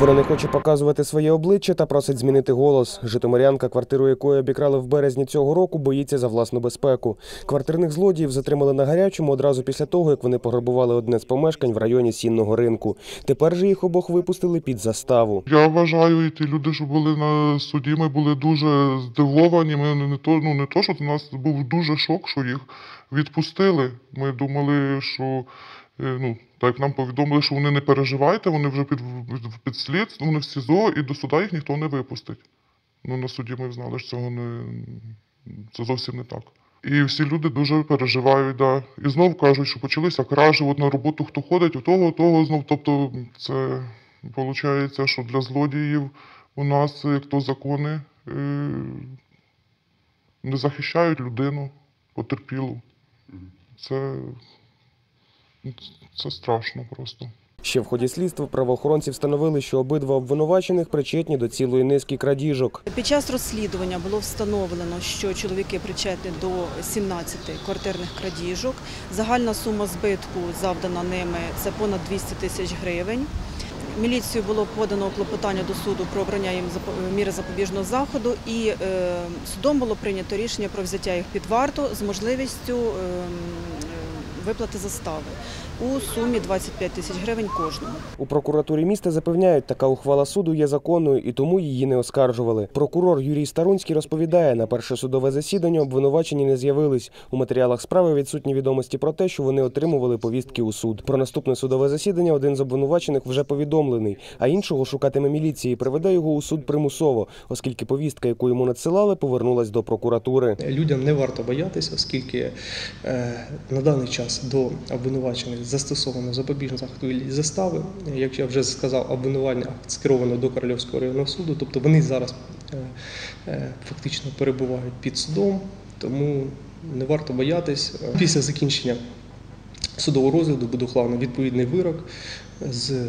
Вона не хоче показувати своє обличчя та просить змінити голос. Житомирянка, квартиру якої обікрали в березні цього року, боїться за власну безпеку. Квартирних злодіїв затримали на гарячому одразу після того, як вони пограбували одне з помешкань в районі сінного ринку. Тепер же їх обох випустили під заставу. Я вважаю, і ті люди, що були на суді, ми були дуже здивовані. Ми не то, ну не то, що у нас був дуже шок, що їх відпустили. Ми думали, що ну так нам повідомили, що вони не переживайте, вони вже під, під, слідством, вони в СІЗО, і до суда їх ніхто не випустить. Ну на суді ми знали, що цього не це зовсім не так. І всі люди дуже переживають, да. І знов кажуть, що почалися кражі, от на роботу хто ходить, у того, у того знов. Тобто це виходить, що для злодіїв у нас як то закони е, не захищають людину потерпілу. Це, це страшно просто. Ще в ході слідства правоохоронці встановили, що обидва обвинувачених причетні до цілої низки крадіжок. Під час розслідування було встановлено, що чоловіки причетні до 17 квартирних крадіжок. Загальна сума збитку, завдана ними, це понад 200 тисяч гривень. Міліцією було подано клопотання до суду про обрання їм запо- міри запобіжного заходу, і е, судом було прийнято рішення про взяття їх під варту з можливістю е, е, виплати застави у сумі 25 тисяч гривень кожному. У прокуратурі міста запевняють, така ухвала суду є законною і тому її не оскаржували. Прокурор Юрій Старунський розповідає, на перше судове засідання обвинувачені не з'явились. У матеріалах справи відсутні відомості про те, що вони отримували повістки у суд. Про наступне судове засідання один з обвинувачених вже повідомлений, а іншого шукатиме міліції і приведе його у суд примусово, оскільки повістка, яку йому надсилали, повернулась до прокуратури. Людям не варто боятися, оскільки е, на даний час до обвинувачених застосовано запобіжний захід у застави. Як я вже сказав, обвинувальний акт скеровано до Корольовського районного суду, тобто вони зараз е, е, фактично перебувають під судом, тому не варто боятись. Після закінчення судового розгляду буде ухвалено відповідний вирок з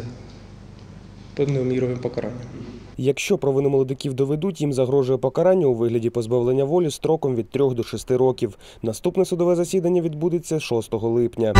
певною міровим покаранням. Якщо провину молодиків доведуть, їм загрожує покарання у вигляді позбавлення волі строком від 3 до 6 років. Наступне судове засідання відбудеться 6 липня.